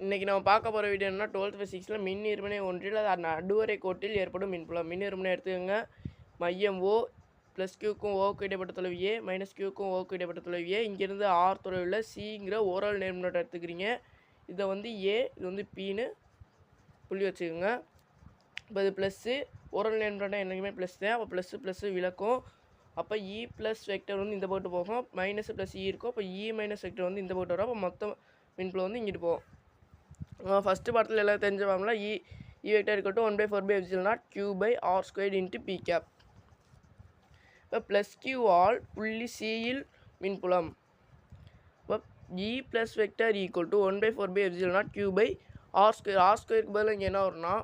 இன்றைக்கி நம்ம பார்க்க போகிற வீடியோ என்ன டுவெல்த் ஃபிசிக்ஸில் மின் இருமுனை ஒன்றில் அது நடுவரை கோட்டில் ஏற்படும் மின்புலம் மின் இருமுனை எடுத்துக்கோங்க. மையம் ஓ ப்ளஸ் கியூக்கும் ஓக்கு இடைப்பட்ட தொலைவு ஏ மைனஸ் கியூக்கும் ஓக்கு இடைப்பட்ட தொலைவு ஏ இங்கேருந்து ஆர் தொலைவில் சிங்கிற ஓரல் நேர்மினோட்டை எடுத்துக்கிறீங்க. இதை வந்து ஏ இது வந்து பின்னு புள்ளி வச்சுக்கோங்க. இப்போ இது ப்ளஸ்ஸு ஓரல் நேர்மினோட்டை என்றைக்குமே ப்ளஸ் தான். அப்போ ப்ளஸ்ஸு ப்ளஸ்ஸு விளக்கும். அப்போ இ ப்ளஸ் வெக்டர் வந்து இந்த போட்டு போகும். மைனஸ் ப்ளஸ் இ இருக்கும். அப்போ இ மைனஸ் வெக்டர் வந்து இந்த போட்டு வரும். அப்போ மொத்தம் மின்புலம் வந்து இங்கிட்டு போகும். ஃபஸ்ட்டு படத்தில் எல்லாம் தெரிஞ்ச formula E E vector e, e இருக்கட்டும் one by four pi epsilon naught Q by R square into P cap இப்போ ப்ளஸ் கியூ ஆல் புள்ளி சியில் மின்புலம் இப்போ E plus vector equal to one by four pi epsilon naught Q by R square R ஸ்கொயருக்கு பதில் இங்கே என்ன வரும்னா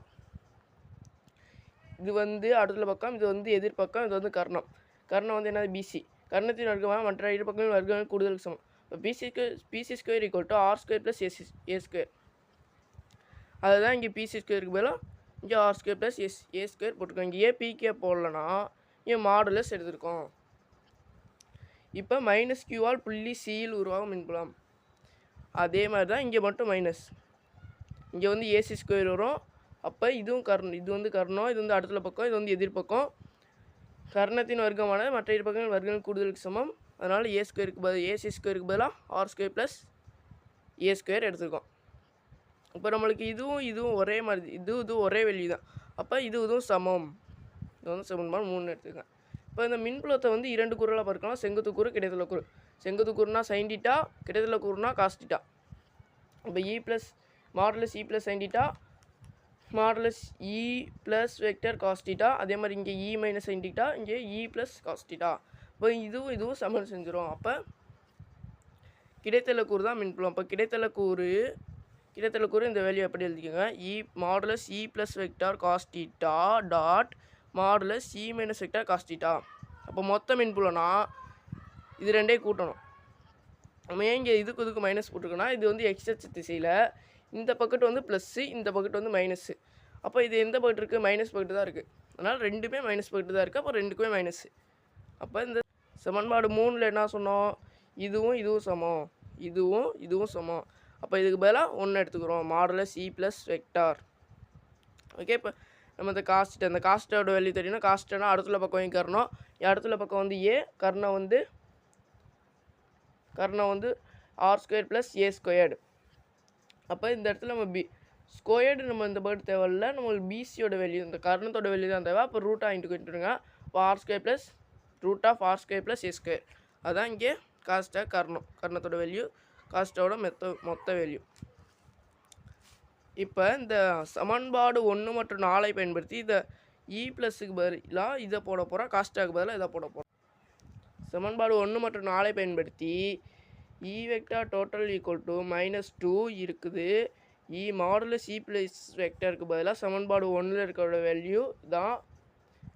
இது வந்து அடுத்த பக்கம் இது வந்து எதிர்பக்கம் இது வந்து கர்ணம். கர்ணம் வந்து என்னது? பிசி கர்ணத்தின் வர்க்கமாக மற்ற இரு பக்கங்களின் வர்க்கங்கள் கூடுதலுக்கு சமம். இப்போ PC square PC square equal to R square plus S A square அதுதான் இங்கே பிசி ஸ்கொயருக்கு பதிலாக இங்கே R square plus S A square போட்டிருக்கோம் இங்கே ஏ பிகே போடலனா இங்கே மாடுலஸ் எடுத்திருக்கோம். இப்போ மைனஸ் கியூவால் புள்ளி சியில் உருவாகும் மின்புலம் அதே மாதிரி தான் இங்கே மட்டும் மைனஸ் இங்கே வந்து ஏசி ஸ்கொயர் வரும். அப்போ இதுவும் கர்ணம் இது வந்து கர்ணம் இது வந்து அடுத்த பக்கம் இது வந்து எதிர்பக்கம் கர்ணத்தின் வர்க்கமானது மற்ற இரு பக்கங்கள் வர்க்கங்கள் கூடுதலுக்கு சமம். அதனால் ஏ ஸ்கொயருக்கு பதில் ஏசி ஸ்கொயருக்கு பதிலாக R square plus A square எடுத்துருக்கோம். இப்போ நம்மளுக்கு இதுவும் இதுவும் ஒரே மாதிரி இது இதுவும் ஒரே வெளி தான் அப்போ இது இதுவும் சமம். இது வந்து சமன்பாடு மூணு எடுத்துக்கேன் இப்போ இந்த மின்புலத்தை வந்து இரண்டு குரலாக பார்க்கலாம். செங்குத்து கூறு கிடைத்தல கூறு. செங்குத்து கூறுனா சைன்டிட்டா கிடைத்தல கூறுனா காஸ்டிட்டா இப்போ E plus modulus E plus sin theta modulus E plus vector cos theta அதே மாதிரி இங்கே இ மைனஸ் சைன்டிட்டா இங்கே இ ப்ளஸ் காஸ்டிட்டா இப்போ இதுவும் இதுவும் சமன் செஞ்சிடும் அப்போ கிடைத்தல கூறு தான் மின்புலம் அப்போ கிடைத்தல கூறு கிடைத்தல கூறு இந்த வேல்யூ எப்படி எழுதிக்கோங்க? E modulus E plus vector cos theta dot modulus E minus vector cos theta அப்போ மொத்த மின்புலனா இது ரெண்டே கூட்டணும். நம்ம ஏன் இங்கே இதுக்கு இதுக்கு மைனஸ் போட்டிருக்கோன்னா இது வந்து எக்ஸ்எச் திசையில் இந்த பக்கெட் வந்து ப்ளஸ்ஸு இந்த பக்கெட் வந்து மைனஸ்ஸு அப்போ இது எந்த பக்கெட் இருக்குது மைனஸ் பக்கெட்டு தான் இருக்குது அதனால் ரெண்டுமே மைனஸ் பக்கெட்டு தான் இருக்குது அப்போ ரெண்டுக்குமே மைனஸ்ஸு அப்போ இந்த சமன்பாடு மூணில் என்ன சொன்னோம்? இதுவும் இதுவும் சமம். இதுவும் இதுவும் சமம். அப்போ இதுக்கு பதிலாக ஒன்று எடுத்துக்கிறோம். Modulus C plus vector okay இப்போ நம்ம இந்த காஸ்ட் அந்த காஸ்ட்டோட வேல்யூ தெரியும்னா காஸ்ட்னா அடுத்துல பக்கம் வாங்கி கறணும் அடுத்துல பக்கம் வந்து ஏ கர்ணம் வந்து கர்ணம் வந்து R square plus A squared அப்போ இந்த இடத்துல நம்ம பி ஸ்கொயர்டு நம்ம இந்த பேர்டு தேவையில்ல. நம்மளுக்கு பிசியோட வேல்யூ இந்த கர்ணத்தோட வேல்யூ தான் தேவை. அப்போ ரூட் ஆகிட்டு கொண்டுருங்க இப்போ R square plus root of R square plus A square அதுதான் இங்கே காஸ்ட்டாக கர்ணம் கர்ணத்தோட வேல்யூ காஸ்ட்டோட மெத்த மொத்த வேல்யூ இப்போ இந்த சமன்பாடு ஒன்று மற்றும் நாலை பயன்படுத்தி இதை இ e ப்ளஸுக்கு பதிலாக இதை போட போகிறோம் காஸ்ட்டாக்கு பதிலாக இதை போட போகிறோம் சமன்பாடு ஒன்று மற்றும் நாலை பயன்படுத்தி E vector total equal to minus two இருக்குது. இ மாடுலஸ் இ ப்ளஸ் வெக்டருக்கு பதிலாக சமன்பாடு ஒன்றில் இருக்கிற வேல்யூ தான்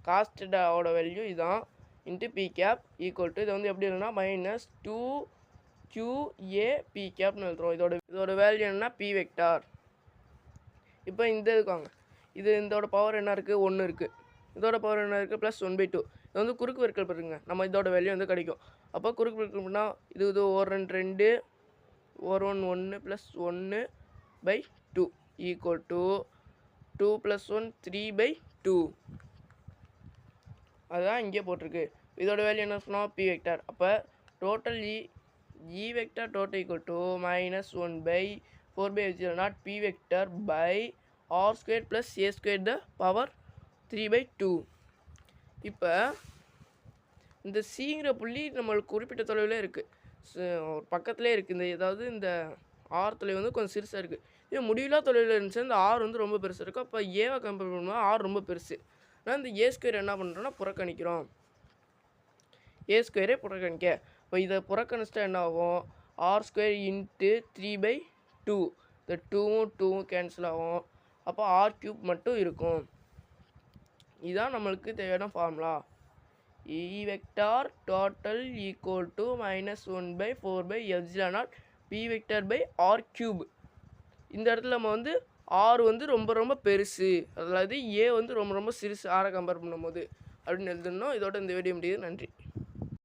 காஸ்டோட வேல்யூ இதான் into B cap equal to இதை வந்து எப்படி இருக்குன்னா மைனஸ் டூ கியூஏ பி கேப்னு எழுதுறோம் இதோட இதோட வேல்யூ என்னன்னா பி வெக்டார் இப்போ இந்த இதுக்காங்க இது இதோட பவர் என்ன இருக்குது ஒன்று இருக்குது இதோட பவர் என்ன இருக்குது ப்ளஸ் ஒன் பை டூ இது வந்து குறுக்கு பெருக்கல் பாருங்க. நம்ம இதோட வேல்யூ வந்து கிடைக்கும். அப்போ குறுக்கு பெருக்கல் பண்ணால் இது இது ஒரு ரெண்டு ரெண்டு ஒரு ஒன் ஒன்று ப்ளஸ் ஒன்று by two equal to two plus one three by two அதுதான் இங்கே போட்டிருக்கு. இதோட வேல்யூ என்ன சொன்னோம்? பி வெக்டார் அப்போ total E e vector total equal to minus one by four pi epsilon naught P vector by R square plus A square the power three by two இப்போ இந்த சிங்கிற புள்ளி நம்மளுக்கு குறிப்பிட்ட தொலைவில் இருக்குது பக்கத்துலேயே இருக்குது இந்த ஏதாவது இந்த ஆர் தொலைவு வந்து கொஞ்சம் சிறுசாக இருக்குது இதே முடிவில்லா தொலைவில் இருந்துச்சு இந்த ஆர் வந்து ரொம்ப பெருசாக இருக்கும் அப்போ ஏவை கம்பேர் பண்ணும்போது ஆர் ரொம்ப பெருசு. ஆனால் இந்த ஏ ஸ்கொயர் என்ன பண்ணுறோன்னா புறக்கணிக்கிறோம். ஏ ஸ்கொயரே புறக்கணிக்க. இப்போ இதை புறக்கணிச்சிட்டா என்ன ஆகும்? R square into three by two இந்த டூவும் டூவும் கேன்சல் ஆகும். அப்போ ஆர் க்யூப் மட்டும் இருக்கும். இதுதான் நம்மளுக்கு தேவையான formula E vector total equal to minus one by four pi epsilon naught P vector by R cube இந்த இடத்துல நம்ம வந்து ஆர் வந்து ரொம்ப ரொம்ப பெருசு. அதாவது ஏ வந்து ரொம்ப ரொம்ப சிறுசு. ஆரை கம்பேர் பண்ணும்போது அப்படின்னு எழுதணும் இதோட இந்த வீடியோ முடியுது. நன்றி.